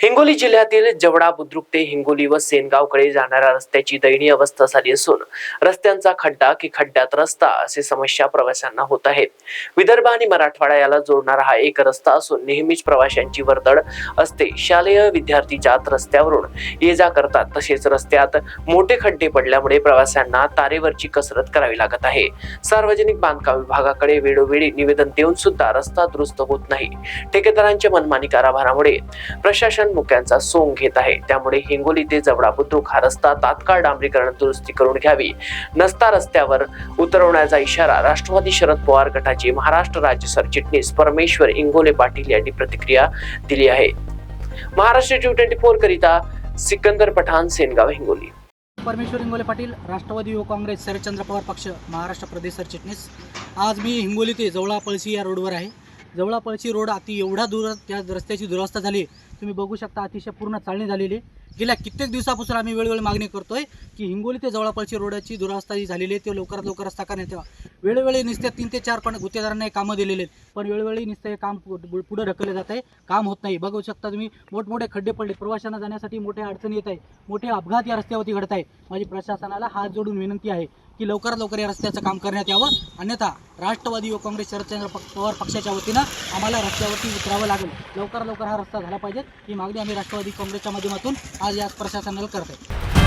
हिंगोली जिल्ह्यातील जवडा बुद्रुक ते हिंगोली व सेनगावकडे जाणाऱ्या रस्त्याची दयनीय अवस्था झाली असून रस्त्यांचा खड्डा की खड्ड्यात रस्ता अशी समस्या प्रवाशांना होत आहे विदर्भ आणि मराठवाडा याला जोडणारा हा एक रस्ता असून नेहमीच प्रवाशांची वर्दळ असते. शालेय विद्यार्थी जात रस्त्यावरून ये जा करतात. तसेच रस्त्यात मोठे खड्डे पडल्यामुळे प्रवाशांना तारेवरची कसरत करावी लागत आहे. सार्वजनिक बांधकाम विभागाकडे वेळोवेळी निवेदन देऊन सुद्धा रस्ता दुरुस्त होत नाही. ठेकेदारांच्या मनमानी कारभारामुळे प्रशासन मुक्यांचा सोंग घेत आहे. त्यामुळे हिंगोली ते जवळा बुद्रुक हा रस्ता तात्काळ डांबरीकरण दुरुस्ती करून घ्यावी. नसता रस्त्यावर उतरवण्याचा इशारा राष्ट्रवादी शरद पवार गटाचे महाराष्ट्र राज्य सरचिटणीस परमेश्वर इंगोले पाटील यांनी प्रतिक्रिया दिली आहे. महाराष्ट्र टू ट्वेंटी फोर करिता सिकंदर पठाण सेनगाव हिंगोली. परमेश्वर हिंगोले पाटील राष्ट्रवादी युवक काँग्रेस शरदचंद्र पवार पक्ष महाराष्ट्र प्रदेश सरचिटणीस. आज मी हिंगोली ते जवळा पळशी या रोडवर आहे. जवळा पळशी रोड अति एवढा दूर त्या रस्त्याची दुरवस्था झाली तुम्ही बघू शकता अतिशय पूर्ण चालणी झालेली आहे. गेल्या कित्येक दिवसापासून आम्ही वेळोवेळी मागणी करतोय की हिंगोली ते जवळपासची रोडाची दुरावस्था जी झालेली आहे. ते लवकरात लवकर रस्ता करण्यात यावा. वेळोवेळी नुसत्या तीन ते चार पण गुत्तेदारांना हे कामं दिलेले आहेत. पण वेळोवेळी नुसतं हे काम पु- पुढे ढकललं जात आहे. काम होत नाही. बघू शकता तुम्ही मोठमोठे खड्डे पडले. प्रवाशांना जाण्यासाठी मोठ्या अडचणी येत आहे मोठे अपघात या रस्त्यावरती घडत आहे माझी प्रशासनाला हात जोडून विनंती आहे की लवकरात लवकर या रस्त्याचं काम करण्यात यावं. अन्यथा राष्ट्रवादी युवक काँग्रेस शरदचंद्र पवार पक्षाच्या वतीनं आम्हाला रस्त्यावरती उतरावं लागेल. लवकरात लवकर हा रस्ता झाला पाहिजे. ही मागणी आम्ही राष्ट्रवादी काँग्रेसच्या माध्यमातून आज या प्रशासनाला करत आहे